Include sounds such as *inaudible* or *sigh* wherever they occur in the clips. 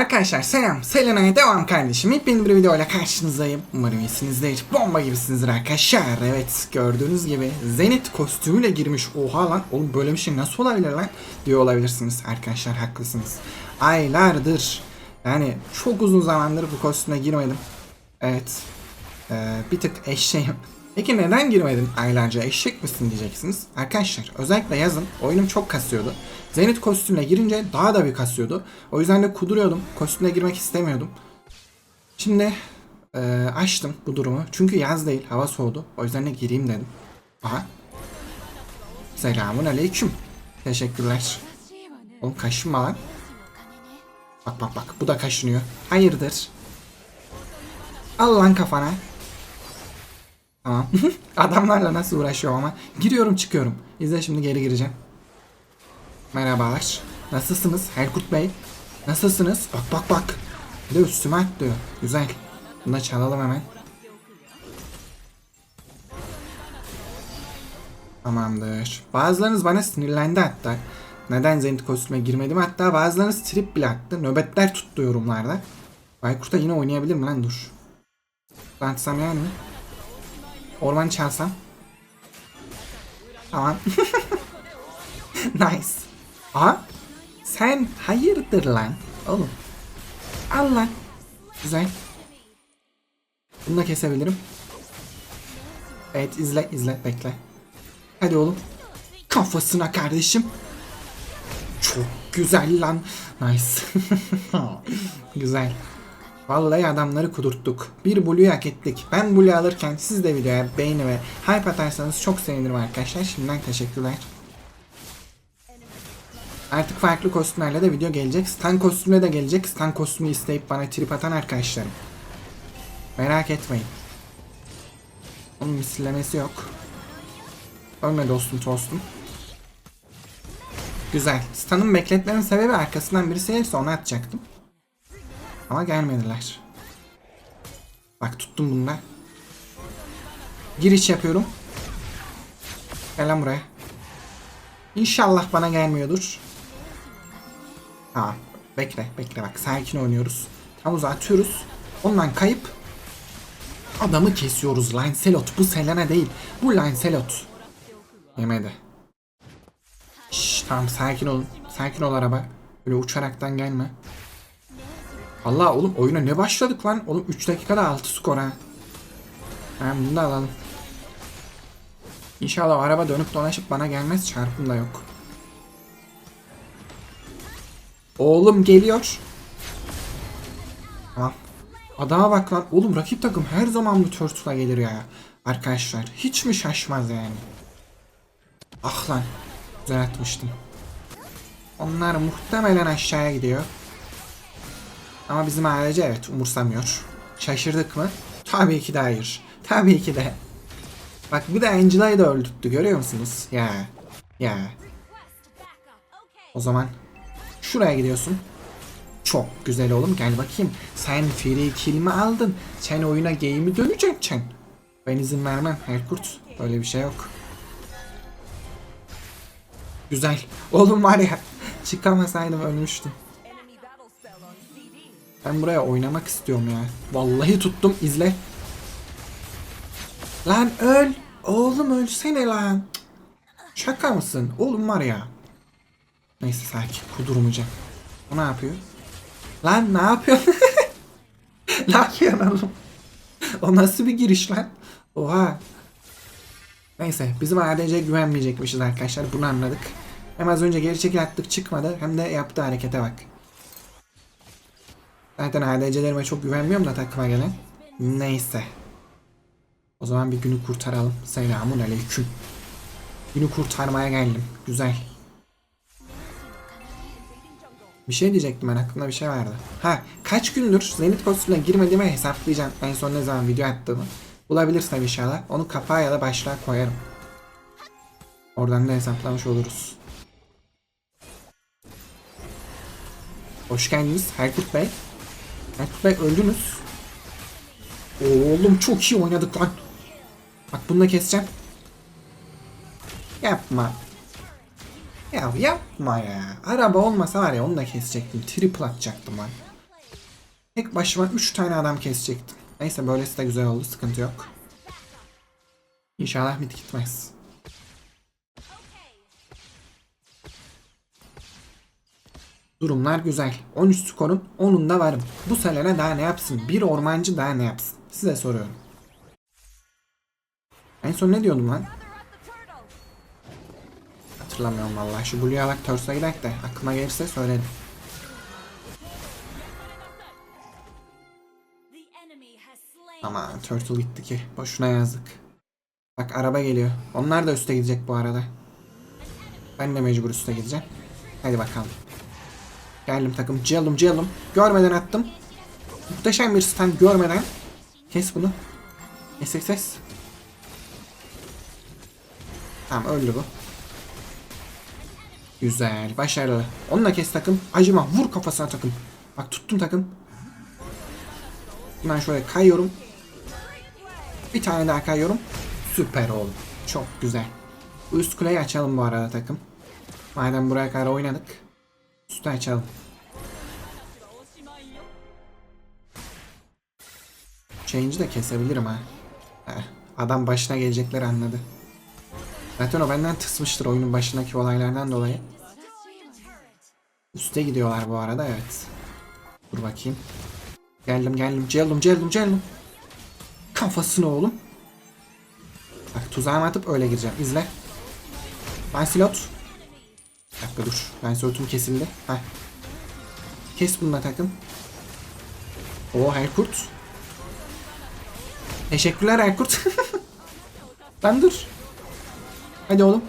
Arkadaşlar selam, Selena'ya devam kardeşim. Yepyeni bir videoyla karşınızdayım. Umarım iyisinizdir. Bomba gibisinizdir arkadaşlar. Evet, gördüğünüz gibi Zenit kostümüyle girmiş. Oha lan, oğlum böyle bir şey nasıl olabilir lan? Diyor olabilirsiniz. Arkadaşlar haklısınız. Aylardır, yani çok uzun zamandır bu kostüme girmedim. Evet, ee, bir tık eşeğim. Peki neden girmedin aylarca eşek misin diyeceksiniz. Arkadaşlar özellikle yazın oyunum çok kasıyordu. Zenit kostümle girince daha da bir kasıyordu. O yüzden de kuduruyordum. Kostümle girmek istemiyordum. Şimdi e, açtım bu durumu. Çünkü yaz değil hava soğudu. O yüzden de gireyim dedim. Aha. Selamun aleyküm. Teşekkürler. Oğlum kaşınma lan. Bak bak bak bu da kaşınıyor. Hayırdır? Al lan kafana. Tamam. *laughs* Adamlarla nasıl uğraşıyorum ama. Giriyorum çıkıyorum. İzle şimdi geri gireceğim. Merhabalar. Nasılsınız Herkut Bey? Nasılsınız? Bak bak bak. Bir de üstüme atlıyor. Güzel. Bunu da çalalım hemen. Tamamdır. Bazılarınız bana sinirlendi hatta. Neden Zenit kostüme girmedim? Hatta bazılarınız trip bile attı. Nöbetler tuttu yorumlarda. Baykurt'a yine oynayabilir mi lan? Dur. Ben atsam yani. Orman çalsam. Tamam. *laughs* nice. Aha. Sen hayırdır lan? Oğlum. Al lan. Güzel. Bunu da kesebilirim. Evet izle izle bekle. Hadi oğlum. Kafasına kardeşim. Çok güzel lan. Nice. *laughs* güzel. Vallahi adamları kudurttuk. Bir Blue'yu hak ettik. Ben Blue alırken siz de videoya beğeni ve hype atarsanız çok sevinirim arkadaşlar. Şimdiden teşekkürler. Artık farklı kostümlerle de video gelecek. Stan kostümle de gelecek. Stan kostümü isteyip bana trip atan arkadaşlarım. Merak etmeyin. Onun misillemesi yok. Ölme dostum tostum. Güzel. Stan'ın bekletmenin sebebi arkasından birisi gelirse onu atacaktım. Ama gelmediler. Bak tuttum bunlar. Giriş yapıyorum. Gel lan buraya. İnşallah bana gelmiyordur. Tamam. Bekle bekle bak sakin oynuyoruz. Havuza atıyoruz. Ondan kayıp adamı kesiyoruz. Lancelot bu Selena değil. Bu Lancelot. Yemedi. Şşş tamam sakin olun. Sakin ol araba. Böyle uçaraktan gelme. Allah oğlum oyuna ne başladık lan? Oğlum 3 dakikada 6 skor ha. Tamam bunu da alalım. İnşallah araba dönüp dolaşıp bana gelmez çarpım da yok. Oğlum geliyor. Tamam. Adama bak lan. Oğlum rakip takım her zaman bu turtle'a gelir ya. Arkadaşlar hiç mi şaşmaz yani? Ah lan. Güzel. Onlar muhtemelen aşağıya gidiyor. Ama bizim ailece evet umursamıyor. Şaşırdık mı? Tabii ki de hayır. Tabii ki de. Bak bir de Angela'yı da öldürttü görüyor musunuz? Ya. Ya. O zaman şuraya gidiyorsun. Çok güzel oğlum gel bakayım. Sen free kill aldın? Sen oyuna game'i döneceksin. Ben izin vermem Herkurt. Öyle bir şey yok. Güzel. Oğlum var ya *laughs* çıkamasaydım ölmüştüm. Ben buraya oynamak istiyorum ya. Vallahi tuttum izle. Lan öl. Oğlum ölsene lan. Şaka mısın? Oğlum var ya. Neyse sakin kudurmayacağım. O ne yapıyor? Lan ne yapıyorsun? *laughs* yapıyorsun oğlum? O nasıl bir giriş lan? Oha. Neyse bizim ADC'ye güvenmeyecekmişiz arkadaşlar bunu anladık. Hem az önce geri çekil attık çıkmadı hem de yaptığı harekete bak. Zaten ADC'lerime çok güvenmiyorum da takıma gelen. Neyse. O zaman bir günü kurtaralım. Selamun aleyküm. Günü kurtarmaya geldim. Güzel. Bir şey diyecektim ben aklımda bir şey vardı. Ha kaç gündür Zenit kostümüne girmediğimi hesaplayacağım. En son ne zaman video attığımı. Bulabilirsem inşallah. Onu kapağa ya da başlığa koyarım. Oradan da hesaplamış oluruz. Hoş geldiniz Herkut Bey. Bey öldünüz. Oğlum çok iyi oynadık lan. Bak bunu da keseceğim. Yapma. Ya yapma ya. Araba olmasa var ya onu da kesecektim. Triple atacaktım lan. Tek başıma 3 tane adam kesecektim. Neyse böylesi de güzel oldu. Sıkıntı yok. İnşallah mid gitmez. Durumlar güzel. 13 skorun 10'unda varım. Bu Selena daha ne yapsın? Bir ormancı daha ne yapsın? Size soruyorum. En son ne diyordum lan? Hatırlamıyorum vallahi. Şu Blue Yalak Turtle'a gidelim de aklıma gelirse söylerim. Ama Turtle gitti ki. Boşuna yazdık. Bak araba geliyor. Onlar da üste gidecek bu arada. Ben de mecbur üste gideceğim. Hadi bakalım. Geldim takım. Cellum Cellum. Görmeden attım. Muhteşem bir stand görmeden. Kes bunu. Kes kes. Tamam öldü bu. Güzel. Başarılı. Onunla kes takım. Acıma. Vur kafasına takım. Bak tuttum takım. Hemen şöyle kayıyorum. Bir tane daha kayıyorum. Süper oldu. Çok güzel. Üst kuleyi açalım bu arada takım. Madem buraya kadar oynadık. Üstü açalım. Change'i de kesebilirim ha. Heh, adam başına gelecekleri anladı. Zaten o benden tısmıştır oyunun başındaki olaylardan dolayı. Üste gidiyorlar bu arada evet. Dur bakayım. Geldim geldim. Cellum cellum cellum. Kafasını oğlum. Bak tuzağımı atıp öyle gireceğim. İzle. Lancelot. Bir dakika dur. Lancelot'um kesildi. Heh. Kes bununla takım. O Helkurt. Teşekkürler Helkurt. Lan *laughs* dur. Hadi oğlum.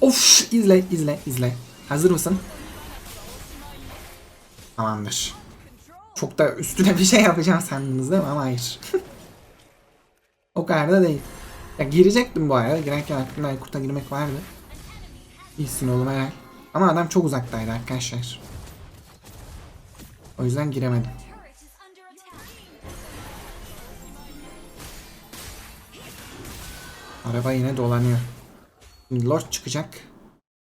Of izle izle izle. Hazır mısın? Tamamdır. Çok da üstüne bir şey yapacağım sandınız değil mi? Ama hayır. *laughs* o kadar da değil. Ya girecektim bu arada. Girerken aklımda Aykut'a girmek vardı. İyisin oğlum helal. Ama adam çok uzaktaydı arkadaşlar. O yüzden giremedim. Araba yine dolanıyor. Şimdi Lord çıkacak.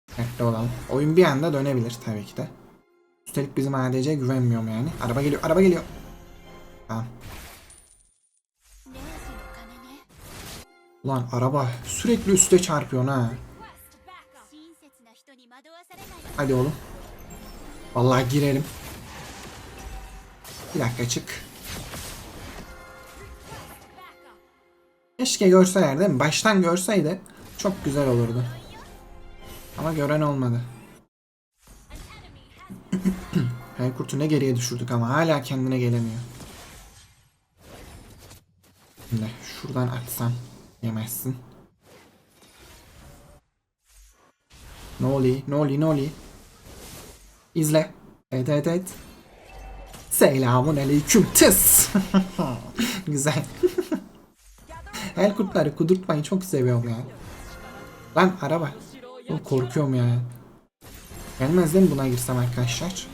Dikkatli olalım. Oyun bir anda dönebilir tabii ki de. Üstelik bizim ADC güvenmiyorum yani. Araba geliyor, araba geliyor. Tamam. Ulan araba sürekli üste çarpıyor ha. Hadi oğlum. Vallahi girelim. Bir dakika çık. Keşke görseler değil mi? Baştan görseydi çok güzel olurdu. Ama gören olmadı. *coughs* Helkurt'u ne geriye düşürdük ama hala kendine gelemiyor. Şimdi şuradan atsam yemezsin. Oluyor? Ne oluyor? İzle. Evet evet evet. Selamun aleyküm tıs. *laughs* Güzel. Helkurtları kudurtmayı çok seviyorum ya. Lan araba. Oğlum korkuyorum ya. Gelmez değil mi buna girsem arkadaşlar?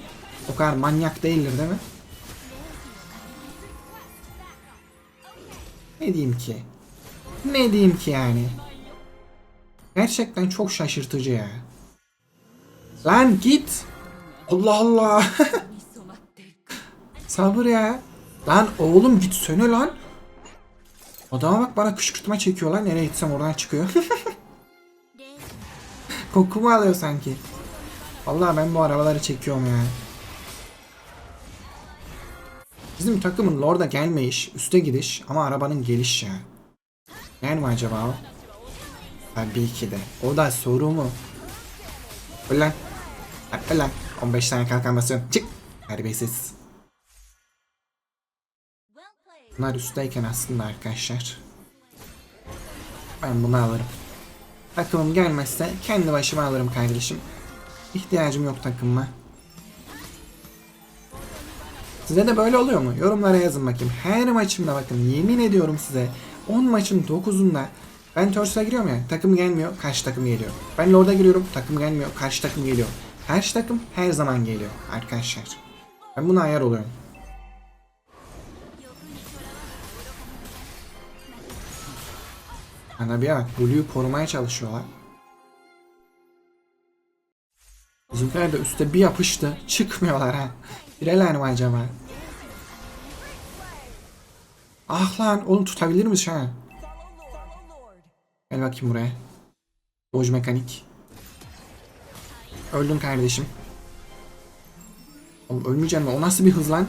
O kadar manyak değildir değil mi? Ne diyeyim ki? Ne diyeyim ki yani? Gerçekten çok şaşırtıcı ya. Lan git. Allah Allah. *laughs* Sabır ya. Lan oğlum gitsene lan. Adama bak bana kışkırtma çekiyorlar. Nereye gitsem oradan çıkıyor. *laughs* Kokumu alıyor sanki. Vallahi ben bu arabaları çekiyorum ya. Bizim takımın Lord'a gelmeyiş, üste gidiş ama arabanın geliş ya. Yani mi acaba o? Tabii ki de. O da soru mu? Ulan. Ulan. 15 tane kalkan basıyorum. Çık. Terbiyesiz. Bunlar üstteyken aslında arkadaşlar. Ben bunu alırım. Takımım gelmezse kendi başıma alırım kardeşim. İhtiyacım yok takımıma. Size de böyle oluyor mu? Yorumlara yazın bakayım. Her maçımda bakın yemin ediyorum size 10 maçın 9'unda ben Turtle'a giriyorum ya takım gelmiyor karşı takım geliyor. Ben Lord'a giriyorum takım gelmiyor karşı takım geliyor. Karşı takım her zaman geliyor arkadaşlar. Ben buna ayar oluyorum. Ana bir bak Blue'yu korumaya çalışıyorlar. Bizimkiler de üstte bir yapıştı. Çıkmıyorlar ha. Bireler mi acaba? Ah lan oğlum tutabilir misin ha? Gel bakayım buraya. Dodge mekanik. Öldün kardeşim. Oğlum ölmeyeceksin mi? O nasıl bir hız lan?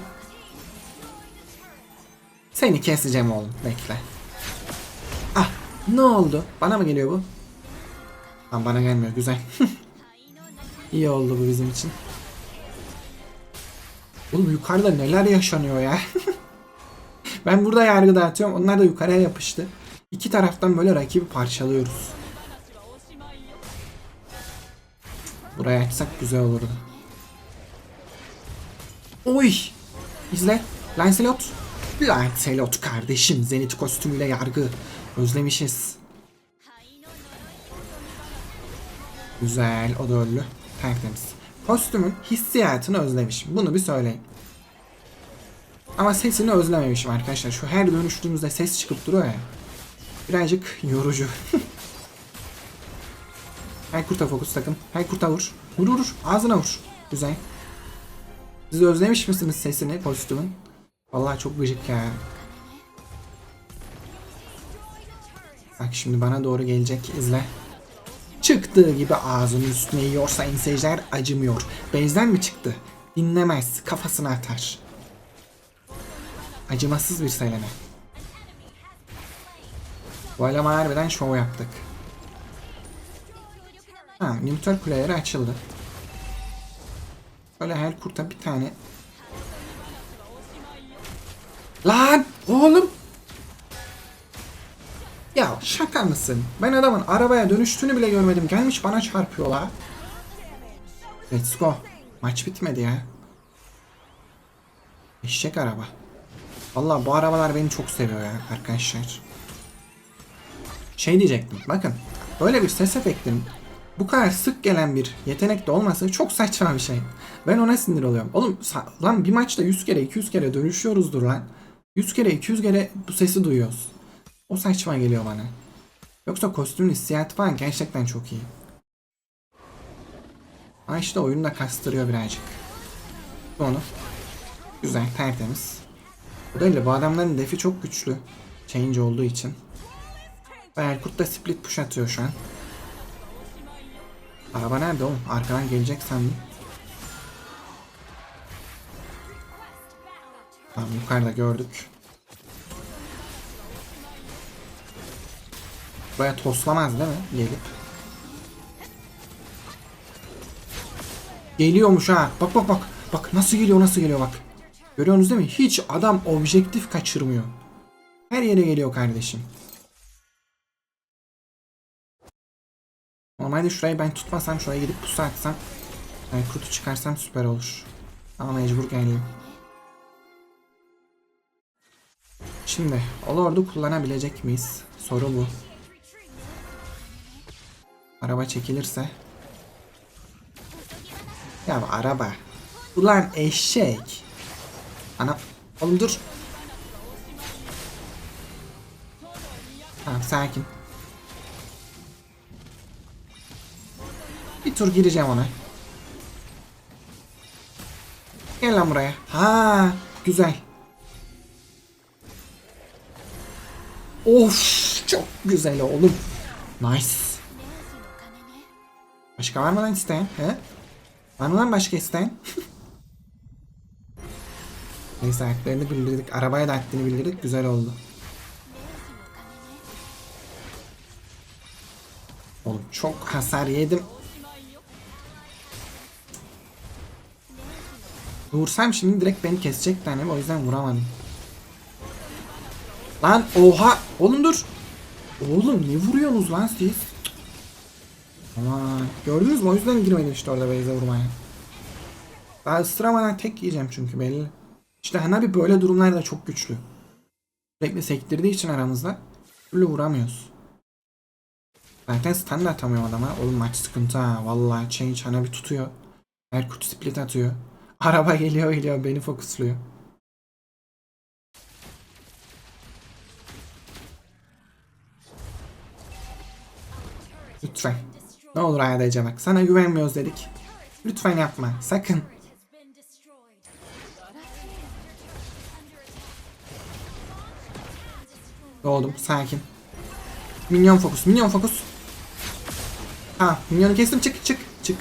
Seni keseceğim oğlum. Bekle. Ne oldu? Bana mı geliyor bu? Lan bana gelmiyor. Güzel. *laughs* İyi oldu bu bizim için. Oğlum yukarıda neler yaşanıyor ya. *laughs* ben burada yargı dağıtıyorum. Onlar da yukarıya yapıştı. İki taraftan böyle rakibi parçalıyoruz. Buraya açsak güzel olurdu. Oy! İzle. Lancelot. Lancelot kardeşim. Zenit kostümüyle yargı. Özlemişiz. Güzel. O da öldü. Tertemiz. Kostümün hissiyatını özlemişim. Bunu bir söyleyin. Ama sesini özlememişim arkadaşlar. Şu her dönüştüğümüzde ses çıkıp duruyor ya. Birazcık yorucu. *laughs* Haykurt'a fokus takım. Haykurt'a vur. Vur vur. Ağzına vur. Güzel. Siz özlemiş misiniz sesini kostümün? Vallahi çok gıcık ya. Bak şimdi bana doğru gelecek izle. Çıktığı gibi ağzının üstüne yiyorsa seyirciler acımıyor. Bezden mi çıktı? Dinlemez. Kafasına atar. Acımasız bir selene. Bu eleman harbiden şov yaptık. Ha, Newton kuleleri açıldı. Böyle her kurta bir tane. Lan oğlum. Ya şaka mısın? Ben adamın arabaya dönüştüğünü bile görmedim. Gelmiş bana çarpıyor la. Let's go. Maç bitmedi ya. Eşek araba. Vallahi bu arabalar beni çok seviyor ya arkadaşlar. Şey diyecektim. Bakın. Böyle bir ses efektinin bu kadar sık gelen bir yetenek de olması çok saçma bir şey. Ben ona sinir oluyorum. Oğlum lan bir maçta 100 kere 200 kere dönüşüyoruzdur lan. 100 kere 200 kere bu sesi duyuyoruz. O saçma geliyor bana. Yoksa kostümün hissiyatı falan gerçekten çok iyi. Ama işte oyunu da kastırıyor birazcık. Onu. Güzel, tertemiz. Bu da. Bu adamların defi çok güçlü. Change olduğu için. Ve Erkut da split push atıyor şu an. Araba nerede oğlum? Arkadan gelecek sandım. Tamam yukarıda gördük. Buraya toslamaz değil mi? Gelip. Geliyormuş ha. Bak bak bak. Bak nasıl geliyor nasıl geliyor bak. Görüyorsunuz değil mi? Hiç adam objektif kaçırmıyor. Her yere geliyor kardeşim. Normalde şurayı ben tutmasam şuraya gidip pusu atsam yani kutu çıkarsam süper olur. Ama mecbur geleyim. Şimdi Lord'u kullanabilecek miyiz? Soru bu. Araba çekilirse. Ya araba. Ulan eşek. Ana. Oğlum dur. Tamam sakin. Bir tur gireceğim ona. Gel lan buraya. Ha, güzel. Of, çok güzel oğlum. Nice. Başka var mı lan isteyen? He? Var mı lan başka isteyen? *laughs* Neyse ayaklarını bildirdik. Arabaya da haddini bildirdik. Güzel oldu. Oğlum çok hasar yedim. Vursam şimdi direkt beni kesecek tanem o yüzden vuramadım. Lan oha oğlum dur. Oğlum ne vuruyorsunuz lan siz? Aman gördünüz mü o yüzden girmedim işte orada Beyza vurmaya. Daha ısıramadan tek yiyeceğim çünkü belli. İşte Hanabi böyle durumlarda çok güçlü. Sürekli sektirdiği için aramızda türlü vuramıyoruz. Zaten stun atamıyor adama. Oğlum maç sıkıntı ha. Vallahi Change Hanabi tutuyor. Erkut split atıyor. *laughs* Araba geliyor geliyor beni fokusluyor. Lütfen. Ne olur ADC bak. Sana güvenmiyoruz dedik. Lütfen yapma. Sakın. Doğdum. Sakin. Minyon fokus. Minyon fokus. Ha, minyonu kestim. Çık, çık, çık.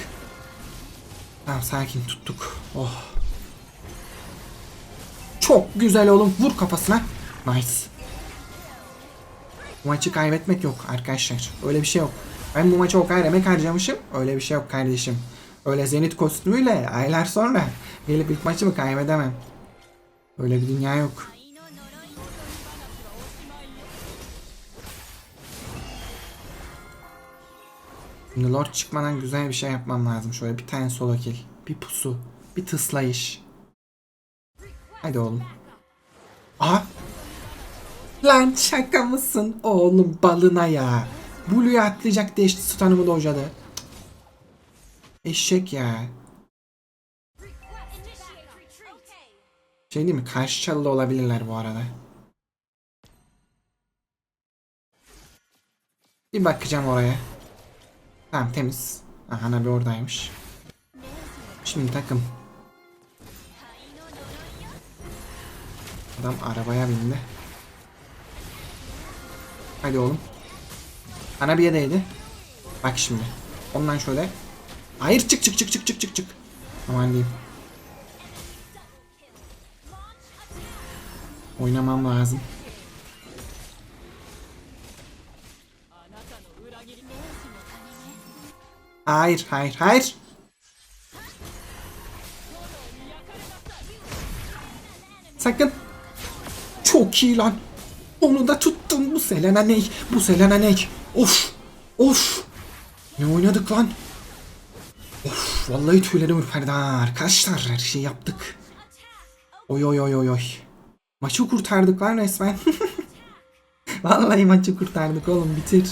Tamam, sakin tuttuk. Oh. Çok güzel oğlum. Vur kafasına. Nice. Maçı kaybetmek yok arkadaşlar. Öyle bir şey yok. Ben bu maçı o kadar emek harcamışım. Öyle bir şey yok kardeşim. Öyle Zenit kostümüyle aylar sonra gelip ilk maçımı kaybedemem. Öyle bir dünya yok. Şimdi Lord çıkmadan güzel bir şey yapmam lazım. Şöyle bir tane solo kill. Bir pusu. Bir tıslayış. Hadi oğlum. Aha. Lan şaka mısın oğlum balına ya. Blue'yu atlayacak diye işte stun'ımı dojladı. Eşek ya. Şey değil mi? Karşı çalıda olabilirler bu arada. Bir bakacağım oraya. Tamam temiz. Aha Nabi oradaymış. Şimdi takım. Adam arabaya bindi. Hadi oğlum. Anabiye değdi. Bak şimdi. Ondan şöyle. Hayır çık çık çık çık çık çık çık. Aman diyeyim. Oynamam lazım. Hayır, hayır, hayır. Sakın. Çok iyi lan. Onu da tuttum. Bu Selena ney? Bu Selena ney? Of. Of. Ne oynadık lan? Of. Vallahi tüylerim ürperdi ha. Arkadaşlar her şeyi yaptık. Oy oy oy oy oy. Maçı kurtardık lan resmen. *laughs* Vallahi maçı kurtardık oğlum bitir.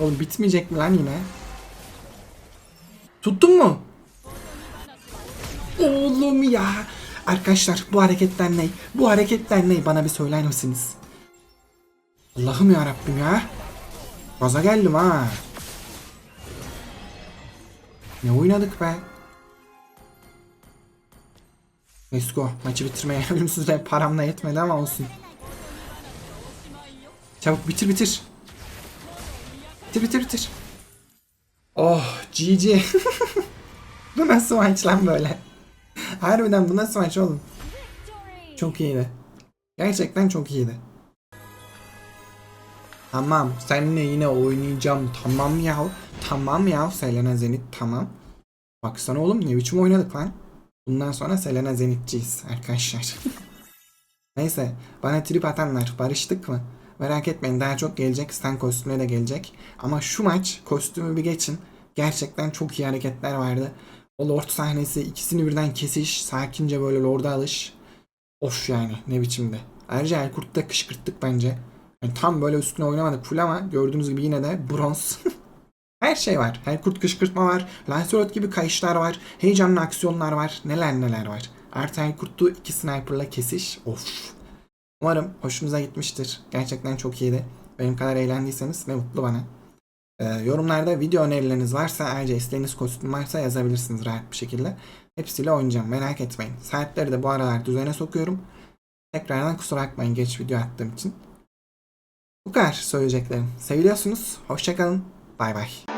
Oğlum bitmeyecek mi lan yine? Tuttun mu? Oğlum ya. Arkadaşlar bu hareketler ne? Bu hareketler ne? Bana bir söyler misiniz? Allah'ım ya Rabbim ya. Gaza geldim ha. Ne oynadık be? Let's go. Maçı bitirmeye ölümsüzle paramla yetmedi ama olsun. Çabuk bitir bitir. Bitir bitir bitir. Oh GG. *laughs* bu nasıl maç lan böyle? *laughs* Harbiden bu nasıl maç oğlum? Çok iyiydi. Gerçekten çok iyiydi. Tamam seninle yine oynayacağım. Tamam ya. Tamam ya Selena Zenit tamam. Baksana oğlum ne biçim oynadık lan. Bundan sonra Selena Zenitçiyiz arkadaşlar. *laughs* Neyse bana trip atanlar barıştık mı? Merak etmeyin daha çok gelecek. Stan kostümüne de gelecek. Ama şu maç kostümü bir geçin. Gerçekten çok iyi hareketler vardı. O Lord sahnesi ikisini birden kesiş. Sakince böyle Lord'a alış. Of yani ne biçimdi. Ayrıca Elkurt'u da kışkırttık bence. Yani tam böyle üstüne oynamadık full ama gördüğünüz gibi yine de bronz. *laughs* Her şey var. Helkurt kışkırtma var. Lancelot gibi kayışlar var. Heyecanlı aksiyonlar var. Neler neler var. Artı Helkurt'u iki sniperla kesiş. Of. Umarım hoşunuza gitmiştir. Gerçekten çok iyiydi. Benim kadar eğlendiyseniz ne mutlu bana. Ee, yorumlarda video önerileriniz varsa ayrıca isteğiniz kostüm varsa yazabilirsiniz rahat bir şekilde. Hepsiyle oynayacağım merak etmeyin. Saatleri de bu aralar düzene sokuyorum. Tekrardan kusura bakmayın geç video attığım için. Bu kadar söyleyeceklerim. Seviliyorsunuz. Hoşçakalın. Bay bay.